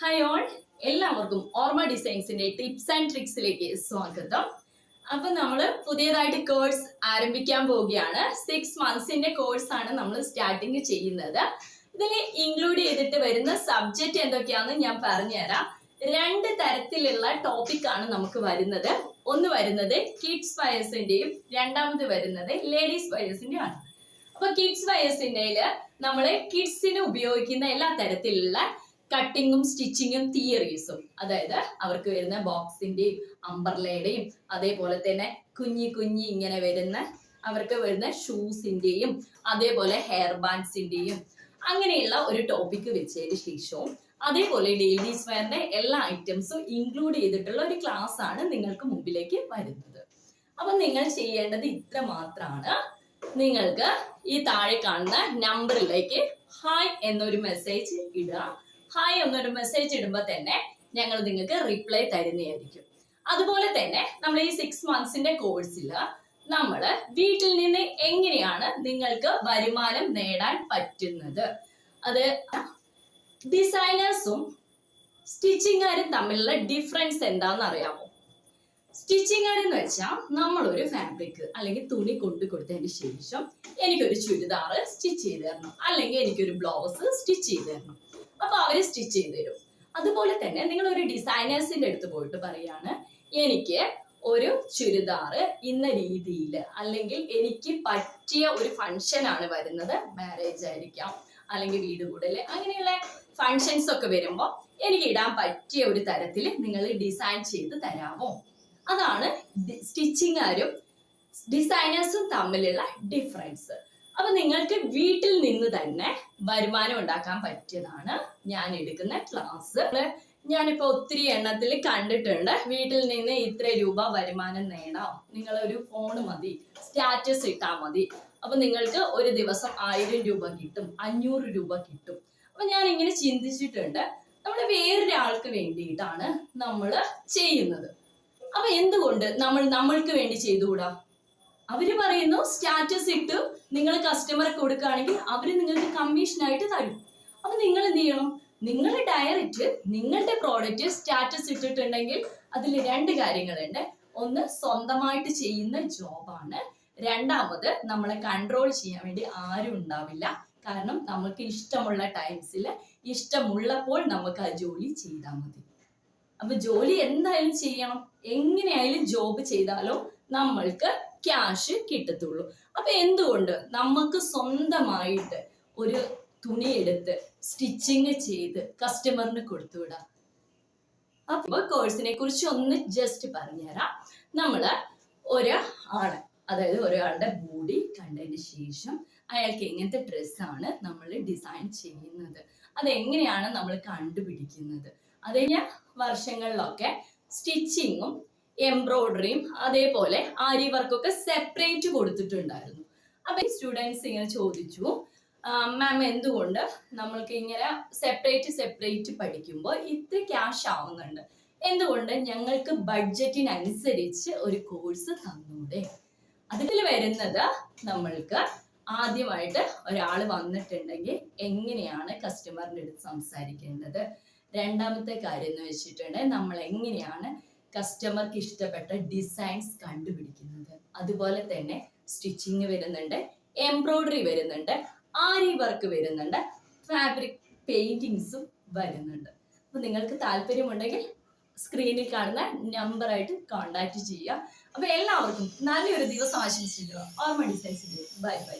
Hi all എല്ലാവർക്കും ഓർമ്മ ഡിസൈൻസിന്റെ tips and ട്രിക്സിലേക്ക് സ്വാഗതം. അപ്പൊ നമ്മൾ പുതിയതായിട്ട് കോഴ്സ് ആരംഭിക്കാൻ പോവുകയാണ്. സിക്സ് മന്ത്സിന്റെ കോഴ്സ് ആണ് നമ്മൾ സ്റ്റാർട്ടിങ് ചെയ്യുന്നത്. ഇതിൽ ഇൻക്ലൂഡ് ചെയ്തിട്ട് വരുന്ന സബ്ജക്റ്റ് എന്തൊക്കെയാണെന്ന് ഞാൻ പറഞ്ഞുതരാം. രണ്ട് തരത്തിലുള്ള ടോപ്പിക് ആണ് നമുക്ക് വരുന്നത്. ഒന്ന് വരുന്നത് കിഡ്സ് വയസ്സിന്റെയും രണ്ടാമത് വരുന്നത് ലേഡീസ് വയസ്സിന്റെയും ആണ്. അപ്പൊ കിഡ്സ് വയസ്സിന്റെ നമ്മൾ കിഡ്സിന് ഉപയോഗിക്കുന്ന എല്ലാ തരത്തിലുള്ള കട്ടിങ്ങും സ്റ്റിച്ചിങ്ങും തിയറീസും അതായത് അവർക്ക് വരുന്ന ബോക്സിന്റെയും അമ്പർലയുടെയും അതേപോലെ തന്നെ കുഞ്ഞി കുഞ്ഞി ഇങ്ങനെ വരുന്ന അവർക്ക് വരുന്ന ഷൂസിന്റെയും അതേപോലെ ഹെയർ ബാൻഡ്സിന്റെയും അങ്ങനെയുള്ള ഒരു ടോപ്പിക്ക് വെച്ചതിന് ശേഷവും അതേപോലെ ഡെയിലി വെയറിന്റെ എല്ലാ ഐറ്റംസും ഇൻക്ലൂഡ് ചെയ്തിട്ടുള്ള ഒരു ക്ലാസ് ആണ് നിങ്ങൾക്ക് മുമ്പിലേക്ക് വരുന്നത്. അപ്പൊ നിങ്ങൾ ചെയ്യേണ്ടത് ഇത്ര മാത്രമാണ് നിങ്ങൾക്ക് ഈ താഴെ കാണുന്ന നമ്പറിലേക്ക് ഹായ് എന്നൊരു മെസ്സേജ് ഇടുക. ഹായ് എന്നൊരു മെസ്സേജ് ഇടുമ്പോൾ തന്നെ ഞങ്ങൾ നിങ്ങൾക്ക് റിപ്ലൈ തരുന്നതായിരിക്കും. അതുപോലെ തന്നെ നമ്മൾ ഈ സിക്സ് മന്ത്സിന്റെ കോഴ്സിൽ നമ്മൾ വീട്ടിൽ നിന്ന് എങ്ങനെയാണ് നിങ്ങൾക്ക് വരുമാനം നേടാൻ പറ്റുന്നത്? അത് ഡിസൈനേഴ്സും സ്റ്റിച്ചിങ്ങുകാരും തമ്മിലുള്ള ഡിഫറൻസ് എന്താണെന്ന് അറിയാമോ? സ്റ്റിച്ചിങ് എന്ന് വെച്ചാൽ നമ്മളൊരു ഫാബ്രിക് അല്ലെങ്കിൽ തുണി കൊണ്ടു കൊടുത്തതിന് ശേഷം എനിക്കൊരു ചുരിദാറ് സ്റ്റിച്ച് ചെയ്ത് തരണം. അല്ലെങ്കിൽ എനിക്കൊരു ബ്ലൗസ് സ്റ്റിച്ച് ചെയ്ത് തരണം. അപ്പൊ അവർ സ്റ്റിച്ച് ചെയ്ത് തരും. അതുപോലെ തന്നെ നിങ്ങൾ ഒരു ഡിസൈനേഴ്സിന്റെ അടുത്ത് പോയിട്ട് പറയാണ് എനിക്ക് ഒരു ചുരിദാർ ഇന്ന രീതിയിൽ അല്ലെങ്കിൽ എനിക്ക് പറ്റിയ ഒരു ഫംഗ്ഷൻ ആണ് വരുന്നത് മാരേജ് ആയിരിക്കാം അല്ലെങ്കിൽ വീട് കൂടൽ അങ്ങനെയുള്ള ഫങ്ഷൻസ് ഒക്കെ വരുമ്പോൾ എനിക്ക് ഇടാൻ പറ്റിയ ഒരു തരത്തിൽ നിങ്ങൾ ഡിസൈൻ ചെയ്ത് തരാമോ? അതാണ് സ്റ്റിച്ചിങ്ങുകാരും ഡിസൈനേഴ്സും തമ്മിലുള്ള ഡിഫറൻസ് അപ്പൊ നിങ്ങൾക്ക് വീട്ടിൽ നിന്ന് തന്നെ വരുമാനം ഉണ്ടാക്കാൻ പറ്റിയതാണ് ഞാൻ എടുക്കുന്ന ക്ലാസ് ഞാനിപ്പോ ഒത്തിരി എണ്ണത്തിൽ കണ്ടിട്ടുണ്ട്. വീട്ടിൽ നിന്ന് ഇത്ര രൂപ വരുമാനം നേടാം. നിങ്ങൾ ഒരു ഫോൺ മതി. സ്റ്റാറ്റസ് ഇട്ടാൽ മതി. അപ്പൊ നിങ്ങൾക്ക് ഒരു ദിവസം ആയിരം രൂപ കിട്ടും അഞ്ഞൂറ് രൂപ കിട്ടും. അപ്പൊ ഞാൻ ഇങ്ങനെ ചിന്തിച്ചിട്ടുണ്ട്. നമ്മൾ വേറൊരാൾക്ക് വേണ്ടിയിട്ടാണ് നമ്മൾ ചെയ്യുന്നത്. അപ്പൊ എന്തുകൊണ്ട് നമ്മൾ നമ്മൾക്ക് വേണ്ടി ചെയ്തുകൂടാ? അവർ പറയുന്നു സ്റ്റാറ്റസ് ഇട്ട് നിങ്ങൾ കസ്റ്റമറെ കൊടുക്കുകയാണെങ്കിൽ അവർ നിങ്ങൾക്ക് കമ്മീഷനായിട്ട് തരും. അപ്പൊ നിങ്ങൾ എന്ത് ചെയ്യണം? നിങ്ങൾ ഡയറക്റ്റ് നിങ്ങളുടെ പ്രോഡക്റ്റ് സ്റ്റാറ്റസ് ഇട്ടിട്ടുണ്ടെങ്കിൽ അതിൽ രണ്ട് കാര്യങ്ങളുണ്ട്. ഒന്ന് സ്വന്തമായിട്ട് ചെയ്യുന്ന ജോബാണ് രണ്ടാമത് നമ്മളെ കൺട്രോൾ ചെയ്യാൻ വേണ്ടി ആരും ഉണ്ടാവില്ല. കാരണം നമുക്ക് ഇഷ്ടമുള്ള ടൈംസിൽ ഇഷ്ടമുള്ളപ്പോൾ നമുക്ക് ആ ജോലി ചെയ്താൽ മതി. അപ്പൊ ജോലി എന്തായാലും ചെയ്യണം. എങ്ങനെയായാലും ജോബ് ചെയ്താലോ നമ്മൾക്ക് ക്യാഷ് കിട്ടത്തുള്ളൂ. അപ്പൊ എന്തുകൊണ്ട്? നമുക്ക് സ്വന്തമായിട്ട് ഒരു തുണി എടുത്ത് സ്റ്റിച്ചിങ് ചെയ്ത് കസ്റ്റമറിന് കൊടുത്തുവിടാം അപ്പൊ കോഴ്സിനെ കുറിച്ച് ഒന്ന് ജസ്റ്റ് പറഞ്ഞുതരാം. നമ്മൾ ഒരാൾ അതായത് ഒരാളുടെ ബോഡി കണ്ടതിന് ശേഷം അയാൾക്ക് എങ്ങനത്തെ ഡ്രസ്സാണ് നമ്മൾ ഡിസൈൻ ചെയ്യുന്നത്. അതെങ്ങനെയാണ് നമ്മൾ കണ്ടുപിടിക്കുന്നത്? അത് വർഷങ്ങളിലൊക്കെ സ്റ്റിച്ചിങ്ങും എംബ്രോയിഡറിയും അതേപോലെ ആരി വർക്കൊക്കെ സെപ്പറേറ്റ് കൊടുത്തിട്ടുണ്ടായിരുന്നു. അപ്പൊ സ്റ്റുഡൻസ് ഇങ്ങനെ ചോദിച്ചു മാം എന്തുകൊണ്ട് നമ്മൾക്ക് ഇങ്ങനെ സെപ്പറേറ്റ് സെപ്പറേറ്റ് പഠിക്കുമ്പോൾ ഇത്ര ക്യാഷ് ആവുന്നുണ്ട്? എന്തുകൊണ്ട് ഞങ്ങൾക്ക് ബഡ്ജറ്റിനനുസരിച്ച് ഒരു കോഴ്സ് തന്നൂടെ? അതിൽ വരുന്നത് നമ്മൾക്ക് ആദ്യമായിട്ട് ഒരാൾ വന്നിട്ടുണ്ടെങ്കിൽ എങ്ങനെയാണ് കസ്റ്റമറിന്റെ അടുത്ത് സംസാരിക്കേണ്ടത്? രണ്ടാമത്തെ കാര്യം എന്ന് വെച്ചിട്ടുണ്ടെങ്കിൽ നമ്മൾ എങ്ങനെയാണ് കസ്റ്റമർക്ക് ഇഷ്ടപ്പെട്ട ഡിസൈൻസ് കണ്ടുപിടിക്കുന്നത്. അതുപോലെ തന്നെ സ്റ്റിച്ചിങ് വരുന്നുണ്ട് എംബ്രോയിഡറി വരുന്നുണ്ട് ആരി വർക്ക് വരുന്നുണ്ട് ഫാബ്രിക് പെയിന്റിങ്സും വരുന്നുണ്ട്. അപ്പൊ നിങ്ങൾക്ക് താല്പര്യമുണ്ടെങ്കിൽ സ്ക്രീനിൽ കാണുന്ന നമ്പറായിട്ട് കോണ്ടാക്ട് ചെയ്യുക. അപ്പൊ എല്ലാവർക്കും നല്ലൊരു ദിവസം ആശംസിക്കുക ഓർമ്മ ഡിസൈൻസ് ബൈ ബൈ.